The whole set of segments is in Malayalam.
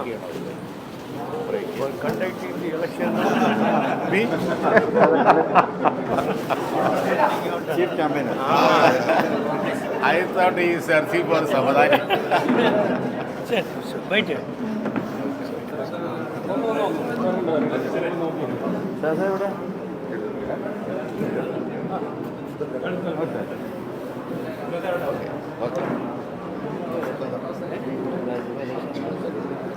Turkey. For conducting the election. Me? Chief campaigner. Ah. I thought he is searching for somebody. Sir, wait here. Sir, sir, what? Okay. Okay.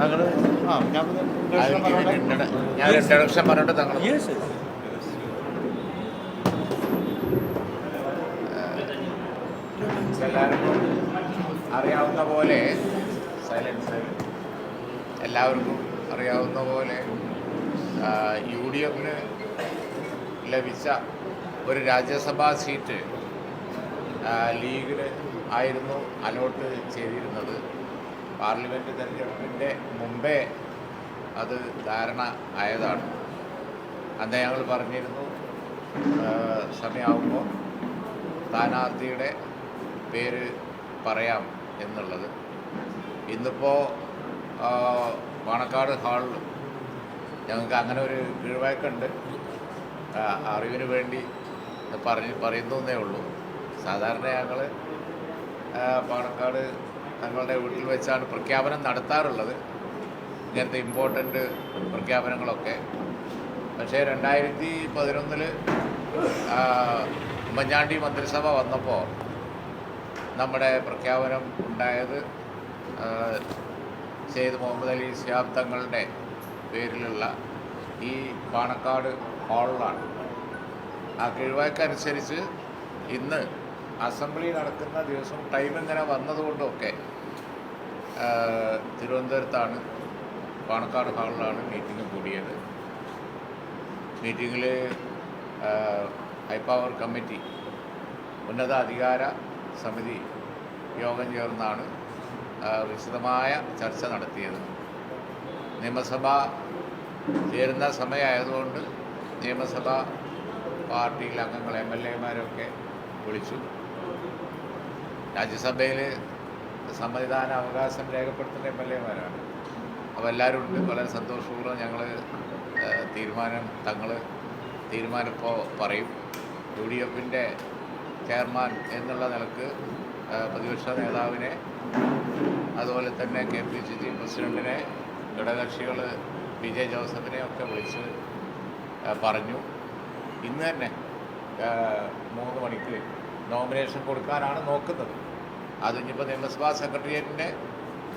ഞങ്ങൾ ആ ഞാൻ ഞാൻ ഇൻട്രഡക്ഷൻ പറഞ്ഞിട്ട് തങ്ങൾ Yes, sir. എല്ലാവർക്കും അറിയാവുന്ന പോലെ എല്ലാവർക്കും അറിയാവുന്ന പോലെ യു ഡി എഫിന് ലഭിച്ച ഒരു രാജ്യസഭാ സീറ്റ് ലീഗിന് ആയിരുന്നു അലോട്ട് ചെയ്തിരുന്നത്. പാർലമെന്റ് തെരഞ്ഞെടുപ്പിന്റെ മുമ്പേ അത് ധാരണ ആയതാണ്. അന്ന് ഞങ്ങൾ പറഞ്ഞിരുന്നു സമയമാകുമ്പോൾ സ്ഥാനാർത്ഥിയുടെ പേര് പറയാം എന്നുള്ളത്. ഇന്നിപ്പോൾ പാണക്കാട് ഹാളിൽ ഞങ്ങൾക്ക് അങ്ങനെ ഒരു കീഴ്വഴക്കുണ്ട് അറിവിന് വേണ്ടി പറഞ്ഞ് പറയുന്നേ ഉള്ളൂ. സാധാരണ ഞങ്ങൾ പാണക്കാട് തങ്ങളുടെ വീട്ടിൽ വെച്ചാണ് പ്രഖ്യാപനം നടത്താറുള്ളത്. ഇങ്ങനത്തെ ഇമ്പോർട്ടന്റ് പ്രഖ്യാപനങ്ങളൊക്കെ. പക്ഷേ രണ്ടായിരത്തി പതിനൊന്നിൽ ഉമ്മൻചാണ്ടി മന്ത്രിസഭ വന്നപ്പോൾ നമ്മുടെ പ്രഖ്യാപനം ഉണ്ടായത് സെയ്ദ് മുഹമ്മദ് അലി ശിഹാബ് തങ്ങളുടെ പേരിലുള്ള ഈ പാണക്കാട് ഹാളിലാണ്. ആ കിഴിവാക്കനുസരിച്ച് ഇന്ന് അസംബ്ലി നടക്കുന്ന ദിവസം ടൈം ഇങ്ങനെ വന്നതുകൊണ്ടൊക്കെ തിരുവനന്തപുരത്താണ് പാണക്കാട് ഹാളിലാണ് മീറ്റിംഗ് കൂടിയത്. മീറ്റിങ്ങിൽ ഹൈ പവർ കമ്മിറ്റി ഉന്നതാധികാര സമിതി യോഗം ചേർന്നാണ് വിശദമായ ചർച്ച നടത്തിയത്. നിയമസഭ ചേരുന്ന സമയമായതുകൊണ്ട് നിയമസഭ പാർട്ടിയിലെ അംഗങ്ങൾ എം എൽ എമാരൊക്കെ വിളിച്ചു. രാജ്യസഭയിൽ സമ്മതിദാന അവകാശം രേഖപ്പെടുത്തുന്ന എം എൽ എമാരാണ്. അപ്പോൾ എല്ലാവരും ഉണ്ട് വളരെ സന്തോഷപൂർവം ഞങ്ങൾ തീരുമാനം തങ്ങൾ തീരുമാനം ഇപ്പോൾ പറയും. യു ഡി എഫിന്റെ ചെയർമാൻ എന്നുള്ള നിലയ്ക്ക് പ്രതിപക്ഷ നേതാവിനെ അതുപോലെ തന്നെ കെ പി സി സി പ്രസിഡന്റിനെ ഘടകകക്ഷികൾ പി ജെ ജോസഫിനെ ഒക്കെ വിളിച്ച് പറഞ്ഞു. ഇന്ന് തന്നെ മൂന്ന് മണിക്ക് നോമിനേഷൻ കൊടുക്കാനാണ് നോക്കുന്നത്. അത് ഇനിയിപ്പോൾ നിയമസഭാ സെക്രട്ടേറിയറ്റിന്റെ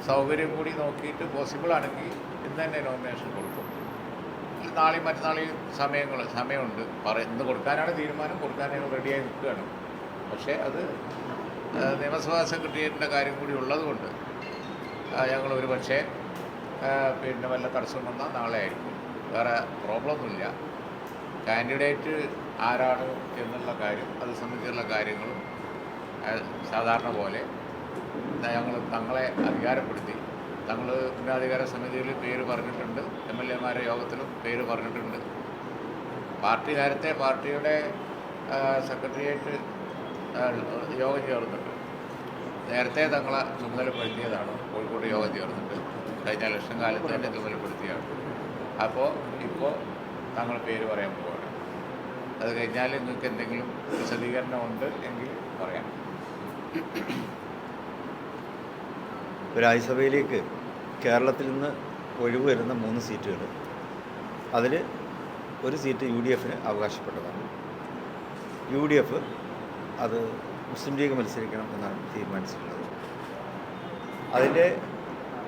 സൗകര്യം കൂടി നോക്കിയിട്ട് പോസിബിൾ ആണെങ്കിൽ ഇന്ന് തന്നെ നോമിനേഷൻ കൊടുക്കും. നാളെയും മറ്റന്നാളെയും സമയങ്ങൾ സമയമുണ്ട്. പറ ഇന്ന് കൊടുക്കാനാണ് തീരുമാനം കൊടുക്കാൻ ഞങ്ങൾ റെഡിയായി നിൽക്കുകയാണ്. പക്ഷേ അത് നിയമസഭാ സെക്രട്ടേറിയറ്റിന്റെ കാര്യം കൂടി ഉള്ളതുകൊണ്ട് ഞങ്ങൾ ഒരു പക്ഷേ പിന്നെ വല്ല തടസ്സം വന്നാൽ നാളെ ആയിരിക്കും. വേറെ പ്രോബ്ലം ഒന്നുമില്ല. കാൻഡിഡേറ്റ് ആരാണ് എന്നുള്ള കാര്യം അത് സംബന്ധിച്ചുള്ള കാര്യങ്ങളും സാധാരണ പോലെ ഞങ്ങൾ തങ്ങളെ അധികാരപ്പെടുത്തി. തങ്ങൾ ഉന്നതാധികാര സമിതിയിൽ പേര് പറഞ്ഞിട്ടുണ്ട്. എം എൽ എമാരെ യോഗത്തിലും പേര് പറഞ്ഞിട്ടുണ്ട്. പാർട്ടി നേരത്തെ പാർട്ടിയുടെ സെക്രട്ടേറിയറ്റ് യോഗം ചേർന്നിട്ട് നേരത്തെ തങ്ങളെ ചുമതലപ്പെടുത്തിയതാണ്. കോഴിക്കോട് യോഗം ചേർന്നിട്ട്. കഴിഞ്ഞ ഇലക്ഷൻ കാലത്ത് തന്നെ ചുമതലപ്പെടുത്തിയാണ്. അപ്പോൾ ഇപ്പോൾ തങ്ങൾ പേര് പറയാൻ പോവുകയാണ് അത് കഴിഞ്ഞാൽ നിങ്ങൾക്ക് എന്തെങ്കിലും വിശദീകരണം ഉണ്ട് എങ്കിൽ പറയാം. രാജ്യസഭയിലേക്ക് കേരളത്തിൽ നിന്ന് ഒഴിവ് വരുന്ന മൂന്ന് സീറ്റുകൾ. അതിൽ ഒരു സീറ്റ് യു ഡി എഫിന് അവകാശപ്പെട്ടതാണ്. യു ഡി എഫ് അത് മുസ്ലിം ലീഗ് മത്സരിക്കണം എന്നാണ് തീരുമാനിച്ചിട്ടുള്ളത്. അതിന്റെ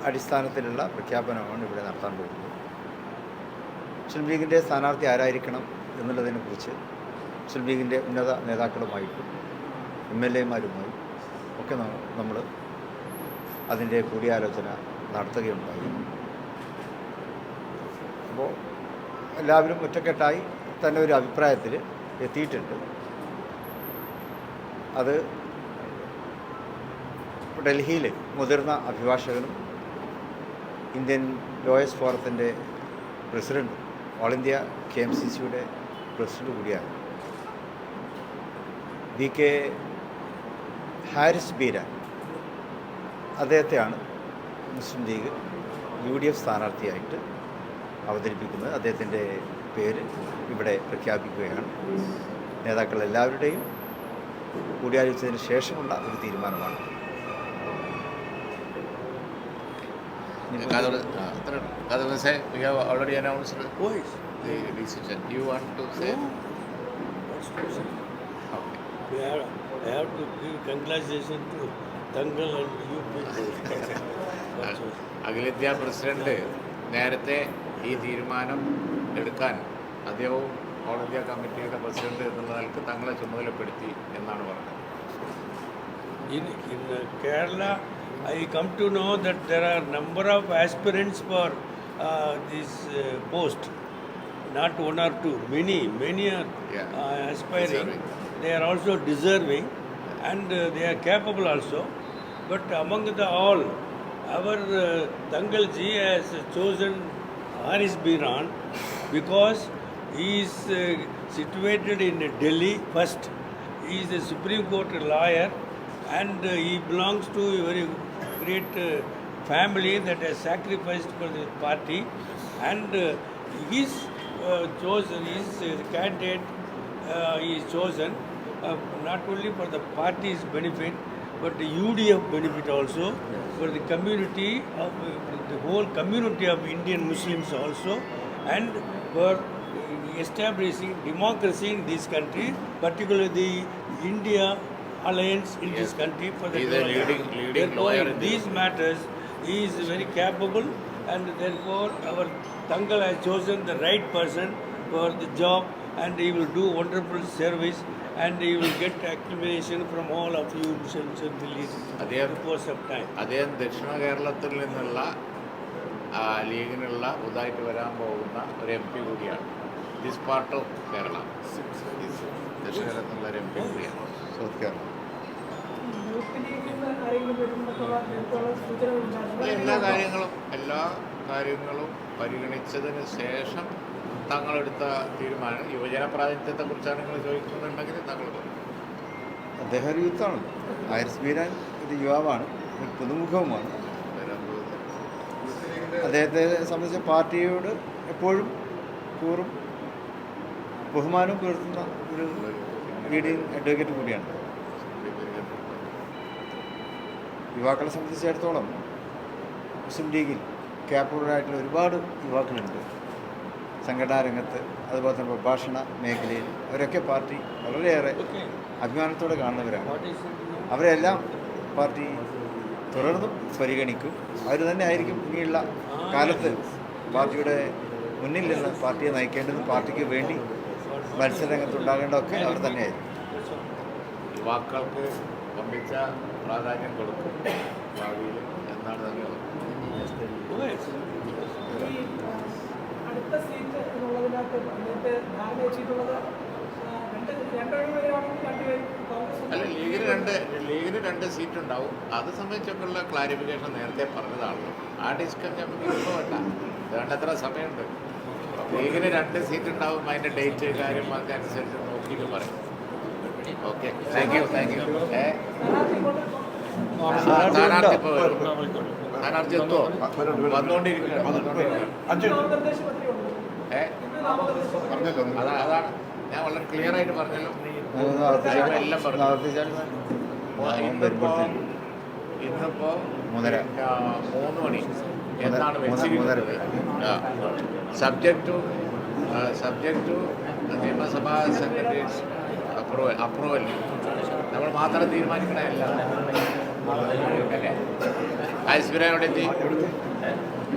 അടിസ്ഥാനത്തിലുള്ള പ്രഖ്യാപനമാണ് ഇവിടെ നടത്താൻ പോകുന്നത്. മുസ്ലിം ലീഗിന്റെ സ്ഥാനാർത്ഥി ആരായിരിക്കണം എന്നുള്ളതിനെക്കുറിച്ച് മുസ്ലിം ലീഗിന്റെ ഉന്നത നേതാക്കളുമായിട്ടും എം എൽ എമാരുമായും ഒക്കെ നമ്മൾ അതിന്റെ കൂടിയാലോചന നടത്തുകയുണ്ടായി. അപ്പോൾ എല്ലാവരും ഒറ്റക്കെട്ടായി തന്നെ ഒരു അഭിപ്രായത്തിൽ എത്തിയിട്ടുണ്ട്. അത് ഡൽഹിയിൽ മുതിർന്ന അഭിഭാഷകനും ഇന്ത്യൻ ലോയേഴ്സ് ഫോറത്തിന്റെ പ്രസിഡന്റും All India K M C സിയുടെ പ്രസിഡന്റ് കൂടിയാണ്. D K Haris Beera അദ്ദേഹത്തെയാണ് Muslim League U D F സ്ഥാനാർത്ഥിയായിട്ട് അവതരിപ്പിക്കുന്നത്. അദ്ദേഹത്തിന്റെ പേര് ഇവിടെ പ്രഖ്യാപിക്കുകയാണ്. നേതാക്കൾ എല്ലാവരുടെയും കൂടിയാലോചിച്ചതിന് ശേഷമുള്ള ഒരു തീരുമാനമാണ്. Kadar, uh, you want to we We have, I have to give congratulations to Dangal and you people. That's all. അഖിലേന്ത്യാ പ്രസിഡന്റ് നേരത്തെ ഈ തീരുമാനം എടുക്കാൻ അദ്ദേഹവും ഓൾ ഇന്ത്യ കമ്മിറ്റിയുടെ പ്രസിഡന്റ് എന്നുള്ള നിലയ്ക്ക് തങ്ങളെ ചുമതലപ്പെടുത്തി എന്നാണ് പറഞ്ഞത് In, in uh, Kerala, I come to know that there are number of aspirants for uh, this uh, post. Not one or two, many, many are Yeah. uh, aspiring. Deserving. They are also deserving, and uh, they are capable also. But among the all, our uh, Tangalji has chosen Haris Biran because he is uh, situated in Delhi first. He is a Supreme Court lawyer and uh, he belongs to a very great uh, family that has sacrificed for the party and uh, his uh, chosen, his uh, candidate uh, he is chosen not only for the party's benefit but the UDF benefit also for the community of the whole community of Indian Muslims also and for establishing democracy in this country, particularly the India alliance in this country for the He is a development. leading- leading Therefore, lawyer in these matters, he is very capable and therefore our Tangal has chosen the right person for the job and he will do wonderful service and he will get acclamation from all of you Muslims in the lead in the course of time. അദ്ദേഹം ദക്ഷിണ കേരളത്തിൽ നിന്നുള്ള ആ, ലീഗിനുള്ള പുതുതായിട്ട് വരാൻ പോകുന്ന ഒരു എം പി കൂടിയാണ്. ദിസ് പാർട്ട് ഓഫ് കേരള ദക്ഷിണ കേരളത്തിലുള്ള ഒരു എം പി കൂടിയാണ്. സൗത്ത് കേരള എല്ലാ കാര്യങ്ങളും എല്ലാ കാര്യങ്ങളും പരിഗണിച്ചതിന് ശേഷം തങ്ങളെടുത്ത തീരുമാനം. യുവജന പ്രാതിനിധ്യത്തെക്കുറിച്ചാണ് നിങ്ങൾ ചോദിക്കുന്നുണ്ടെങ്കിൽ തങ്ങൾ അദ്ദേഹം ഒരു യൂത്താണ് ആയിരസ് ബീരാൻ ഒരു യുവാവാണ്. ഒരു പുതുമുഖവുമാണ്. അദ്ദേഹത്തെ സംബന്ധിച്ച പാർട്ടിയോട് എപ്പോഴും കൂറും ബഹുമാനവും പുലർത്തുന്ന ഒരു ലീഡിങ് അഡ്വക്കേറ്റ് കൂടിയാണ്. യുവാക്കളെ സംബന്ധിച്ചിടത്തോളം മുസ്ലിം ലീഗിൽ ക്യാപ്പബിളായിട്ടുള്ള ഒരുപാട് യുവാക്കളുണ്ട്. സംഘടനാ രംഗത്ത് അതുപോലെ തന്നെ പ്രഭാഷണ മേഖലയിൽ അവരൊക്കെ പാർട്ടി വളരെയേറെ. അഭിമാനത്തോടെ കാണുന്നവരാണ്? അവരെല്ലാം പാർട്ടി തുടർന്നും പരിഗണിക്കും അവർ തന്നെ ആയിരിക്കും ഇനിയുള്ള കാലത്ത് പാർട്ടിയുടെ മുന്നിൽ നിന്ന് പാർട്ടിയെ നയിക്കേണ്ടതും പാർട്ടിക്ക് വേണ്ടി മത്സരരംഗത്തുണ്ടാകേണ്ടതൊക്കെ അവർ തന്നെയായിരിക്കും യുവാക്കൾക്ക് വമ്പിച്ച പ്രാധാന്യം കൊടുക്കും ഭാവിയിൽ എന്നാണ് തങ്ങൾ Yes. ഈ അടുത്ത സീറ്റ് എന്നുള്ളതിനകത്ത് നേരത്തെ ധാരണ വെച്ചിട്ടുള്ളത്. അല്ല ലീഗിന് രണ്ട് ലീഗിന് രണ്ട് സീറ്റ് ഉണ്ടാവും. അത് സംബന്ധിച്ചൊക്കെയുള്ള ക്ലാരിഫിക്കേഷൻ നേരത്തെ പറഞ്ഞതാണല്ലോ. ആ ഡിസ്കഷൻ നമുക്ക് ഇപ്പോൾ വേണ്ട വേണ്ടത്ര സമയമുണ്ട്. ലീഗിന് രണ്ട് സീറ്റ് ഉണ്ടാവും. അതിന്റെ ഡേറ്റ് കാര്യം ഒക്കെ അനുസരിച്ച് നോക്കിയിട്ട് പറയും. Okay thank you thank you ഏ? സ്ഥാനാർത്ഥി ഇപ്പോൾ സ്ഥാനാർത്ഥി എത്തുമോ വന്നുകൊണ്ടിരിക്കുകയാണ് വന്നുകൊണ്ടിരിക്കുകയാണ് നാമനിർദ്ദേശ പത്രികയുണ്ട് ഏ ഇന്ന് നാമനിർദ്ദേശ അതാ അതാണ് ഞാൻ വളരെ ക്ലിയർ ആയിട്ട് പറഞ്ഞല്ലോ. എല്ലാം പറഞ്ഞു. ഇന്നിപ്പോ ഇന്നിപ്പോ മൂന്ന് മണി. എന്നാണ് സബ്ജക്ട് ടു സബ്ജക്ട് ടു നിയമസഭാ സെക്രട്ടേറിയറ്റ് അപ്രൂവൽ അപ്രൂവൽ നമ്മൾ മാത്രം തീരുമാനിക്കണമല്ല അല്ലേ. എവിടെ എത്തി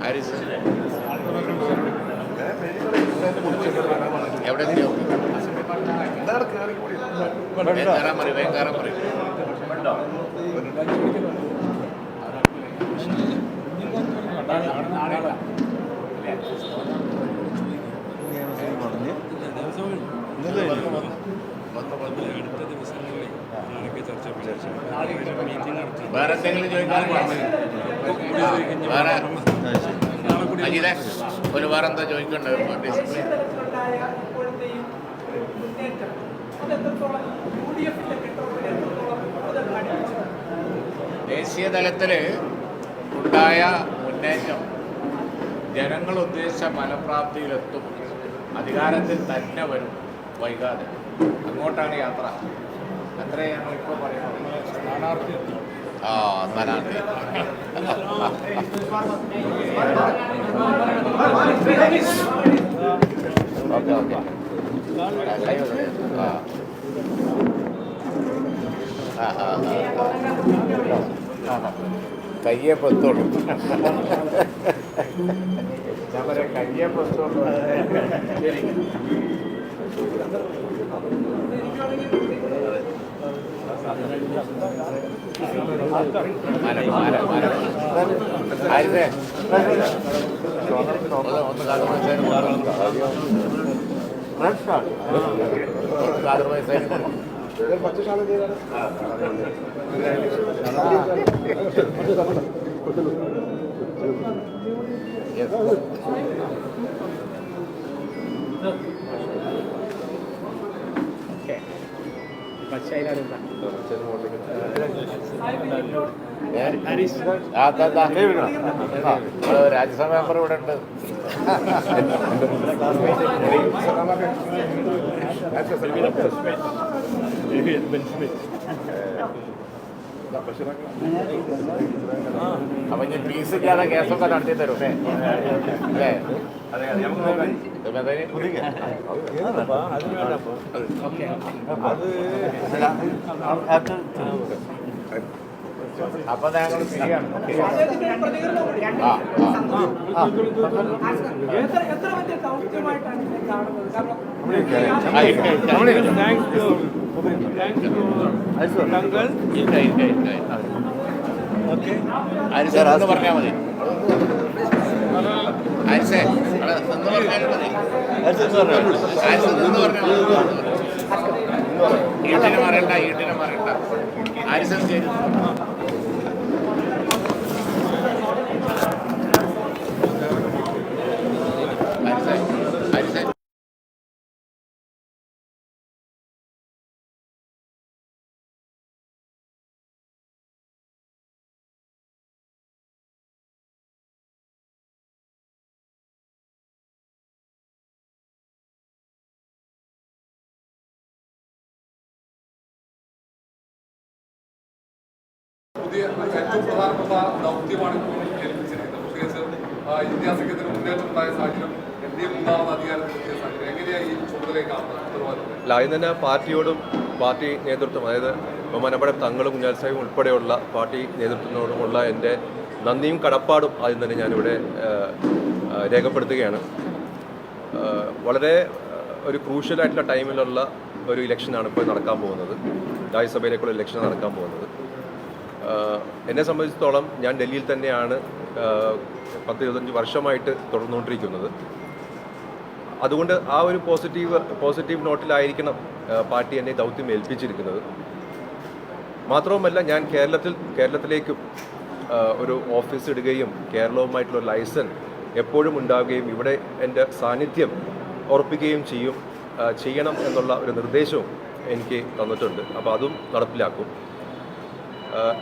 ഹാരിസ് എവിടെ എത്തിയോ വേങ്കാറാൻ മറി വേങ്കാറാൻ മറി നിയമസഭ പറഞ്ഞ് ഇന്നലെ കഴിഞ്ഞു. വന്ന് വന്ന് വേറെ എന്തെങ്കിലും ചോദിക്കാൻ വേറെ. അജിതെ ഒരു വേറെ എന്താ ചോദിക്കണ്ടത് ദേശീയ തലത്തിൽ ഉണ്ടായ മുന്നേറ്റം ജനങ്ങൾ ഉദ്ദേശിച്ച ഫലപ്രാപ്തിയിലെത്തും. അധികാരത്തിൽ തന്നെ വരും. വൈകാതെ. അങ്ങോട്ടാണ് യാത്ര. അത്രേ ഞങ്ങൾ ഇപ്പോൾ പറയുന്നത്. സ്ഥാനാർത്ഥി ആ സ്ഥാനാർത്ഥി. ഓക്കെ ഓക്കെ ആ ആ ആ ആ കയ്യെ പൊത്തോളൂ. ഞാൻ കയ്യെ പൊത്തോളൂ മാല മാല Yes. രാജ്യസഭ മെമ്പർ ഇവിടെ ഉണ്ട് അപ്പൊ ഇനി ഫീസ് ഇല്ലാതെ കേസൊക്കെ നടത്തി തരും അല്ലേ അല്ലേ അപ്പൊ ഞങ്ങൾ എന്ന് പറഞ്ഞാൽ മതി ആരിസേ അവിടെ നിന്ന് പറഞ്ഞാലും മതി ആരിസേ നിന്ന് പറഞ്ഞാൽ മതി ഈട്ടിനെ മാറണ്ട ഈട്ടിനെ മാറണ്ട ആരിസേ ചെയ്തു പുതിയ ഏറ്റവും പ്രധാനപ്പെട്ട ദൗത്യമാണ് ഇപ്പോൾ ഏൽപ്പിച്ചിരിക്കുന്നത്. പ്രത്യേകിച്ച് ഇന്ത്യ സഖ്യത്തിന് എൻ മൂന്നാമത് അധികാരത്തിലെത്തിയ സാഹചര്യം. എങ്ങനെയാണ് ഈ തന്നെ പാർട്ടിയോടും പാർട്ടി നേതൃത്വം അതായത് ബഹുമാനപ്പെട്ട തങ്ങളും കുഞ്ഞാൽസായും ഉൾപ്പെടെയുള്ള പാർട്ടി നേതൃത്വത്തിനോടുമുള്ള എന്റെ നന്ദിയും കടപ്പാടും ആദ്യം തന്നെ ഞാനിവിടെ രേഖപ്പെടുത്തുകയാണ്. വളരെ ഒരു ക്രൂഷ്യലായിട്ടുള്ള ടൈമിലുള്ള ഒരു ഇലക്ഷനാണ് ഇപ്പോൾ നടക്കാൻ പോകുന്നത്. രാജ്യസഭയിലേക്കുള്ള ഇലക്ഷൻ നടക്കാൻ പോകുന്നത്. എന്നെ സംബന്ധിച്ചിടത്തോളം ഞാൻ ഡൽഹിയിൽ തന്നെയാണ് പത്ത് ഇരുപത്തഞ്ച് വർഷമായിട്ട് തുടർന്നുകൊണ്ടിരിക്കുന്നത്. അതുകൊണ്ട് ആ ഒരു പോസിറ്റീവ് പോസിറ്റീവ് നോട്ടിലായിരിക്കണം പാർട്ടി എന്നെ ദൗത്യം ഏൽപ്പിച്ചിരിക്കുന്നത്. മാത്രവുമല്ല ഞാൻ കേരളത്തിൽ കേരളത്തിലേക്കും ഒരു ഓഫീസ് ഇടുകയും കേരളവുമായിട്ടുള്ള ലൈസൻസ് എപ്പോഴും ഉണ്ടാവുകയും ഇവിടെ എന്റെ സാന്നിധ്യം ഉറപ്പിക്കുകയും ചെയ്യും ചെയ്യണം എന്നുള്ള ഒരു നിർദ്ദേശവും എനിക്ക് തന്നിട്ടുണ്ട്. അപ്പോൾ അതും നടപ്പിലാക്കും.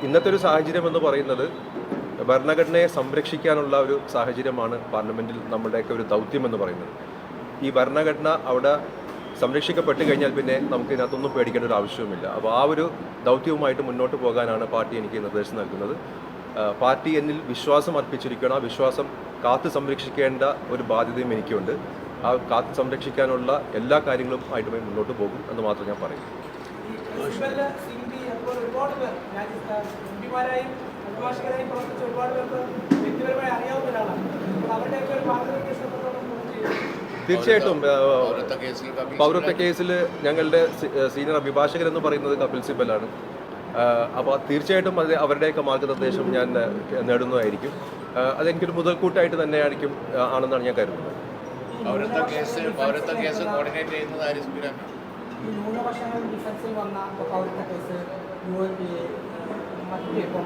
ഇന്നത്തെ ഒരു സാഹചര്യം എന്ന് പറയുന്നത് ഭരണഘടനയെ സംരക്ഷിക്കാനുള്ള ഒരു സാഹചര്യമാണ് പാർലമെന്റിൽ നമ്മുടെയൊക്കെ ഒരു ദൗത്യം എന്ന് പറയുന്നത്. ഈ ഭരണഘടന അവിടെ സംരക്ഷിക്കപ്പെട്ട് കഴിഞ്ഞാൽ പിന്നെ നമുക്ക് ഇതിനകത്തൊന്നും പേടിക്കേണ്ട ഒരു ആവശ്യവുമില്ല. അപ്പോൾ ആ ഒരു ദൗത്യവുമായിട്ട് മുന്നോട്ട് പോകാനാണ് പാർട്ടി എനിക്ക് നിർദ്ദേശം നൽകുന്നത്. പാർട്ടി എന്നിൽ വിശ്വാസം അർപ്പിച്ചിരിക്കണം ആ വിശ്വാസം കാത്തു സംരക്ഷിക്കേണ്ട ഒരു ബാധ്യതയും എനിക്കുണ്ട്. ആ കാത്തു സംരക്ഷിക്കാനുള്ള എല്ലാ കാര്യങ്ങളും ആയിട്ടുമായി മുന്നോട്ട് പോകും എന്ന് മാത്രം ഞാൻ പറയും അതുപോലെ ഒരുപാട് പേർ ഞാൻ എം പിമാരായും അഭിഭാഷകരായും പ്രവർത്തിച്ച ഒരുപാട് പേർക്ക് വ്യക്തിപരമായി അറിയാവുന്ന ഒരാളാണ്. അപ്പോൾ അവരുടെയൊക്കെ ഒരു മാർഗനിർദ്ദേശം തീർച്ചയായിട്ടും പൗരത്വ കേസിൽ ഞങ്ങളുടെ സീനിയർ അഭിഭാഷകൻ എന്ന് പറയുന്നത് കപിൽ സിബലാണ് അപ്പോൾ തീർച്ചയായിട്ടും അത് അവരുടെയൊക്കെ മാർഗനിർദ്ദേശം ഞാൻ നേടുന്നതായിരിക്കും. അതെനിക്കൊരു മുതൽക്കൂട്ടായിട്ട് തന്നെ ആയിരിക്കും ആണെന്നാണ് ഞാൻ കരുതുന്നത്. പൗരത്വ കേസ് പൗരത്വ കേസ് കോർഡിനേറ്റ് ചെയ്യുന്നത് ന്യൂനപക്ഷങ്ങൾ ഡിഫൻസിൽ വന്ന പൗരത്വ കേസ് മറ്റു ഇപ്പം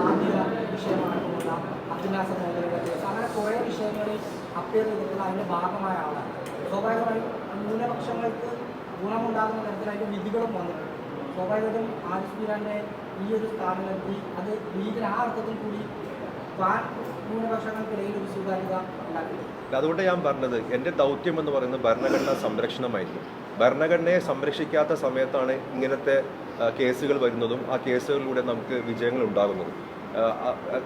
ആദ്യ വിഷയമായിട്ടുള്ള അഭിലാഷ മേഖലയുടെ കേസ് അങ്ങനെ കുറേ വിഷയങ്ങളിൽ അപ്പീൽ ചെയ്തിട്ടുള്ള അതിന്റെ ഭാഗമായ ആളാണ്. സ്വാഭാവികമായും ന്യൂനപക്ഷങ്ങൾക്ക് ഗുണമുണ്ടാകുന്ന തരത്തിൽ അതിന്റെ വിധികളും വന്നിട്ടുണ്ട്. സ്വാഭാവികമായിട്ടും ആരിഫ് ബിരാന്റെ ഈ ഒരു സ്ഥാനമെത്തി അത് ലീഗിന് ആ അർത്ഥത്തിൽ കൂടി താൻ അതുകൊണ്ട് ഞാൻ പറഞ്ഞത് എന്റെ ദൗത്യം എന്ന് പറയുന്നത് ഭരണഘടനാ സംരക്ഷണമായിരുന്നു ഭരണഘടനയെ സംരക്ഷിക്കാത്ത സമയത്താണ് ഇങ്ങനത്തെ കേസുകൾ വരുന്നതും ആ കേസുകളിലൂടെ നമുക്ക് വിജയങ്ങൾ ഉണ്ടാകുന്നതും.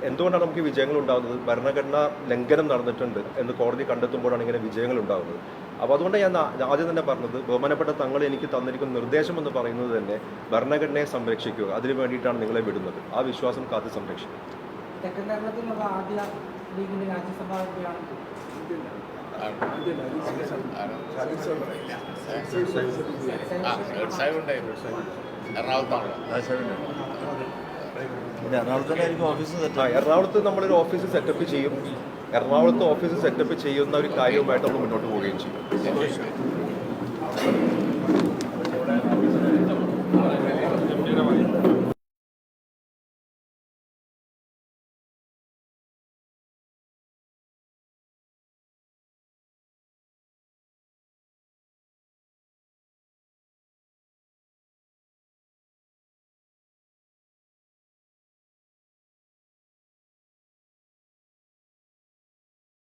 എന്തുകൊണ്ടാണ് നമുക്ക് വിജയങ്ങൾ ഉണ്ടാകുന്നത്? ഭരണഘടനാ ലംഘനം നടന്നിട്ടുണ്ട് എന്ന് കോടതി കണ്ടെത്തുമ്പോഴാണ് ഇങ്ങനെ വിജയങ്ങൾ ഉണ്ടാകുന്നത്. അപ്പോൾ അതുകൊണ്ട് ഞാൻ ആദ്യം തന്നെ പറഞ്ഞത് ബഹുമാനപ്പെട്ട തങ്ങൾ എനിക്ക് തന്നിരിക്കുന്ന നിർദ്ദേശം എന്ന് പറയുന്നത് തന്നെ ഭരണഘടനയെ സംരക്ഷിക്കുക. അതിനു വേണ്ടിയിട്ടാണ് നിങ്ങളെ വിടുന്നത്. ആ വിശ്വാസം കാത്തു സംരക്ഷിക്കുക. തെക്കൻ കേരളത്തിൽ ആദ്യ ലീഗിന്റെ രാജ്യസഭാ എംപിയാണ് എറണാകുളത്ത് നമ്മളൊരു ഓഫീസ് സെറ്റപ്പ് ചെയ്യും. എറണാകുളത്ത് ഓഫീസ് സെറ്റപ്പ് ചെയ്യുന്ന ഒരു കാര്യവുമായിട്ട് നമ്മൾ മുന്നോട്ട് പോവുകയും ചെയ്യും.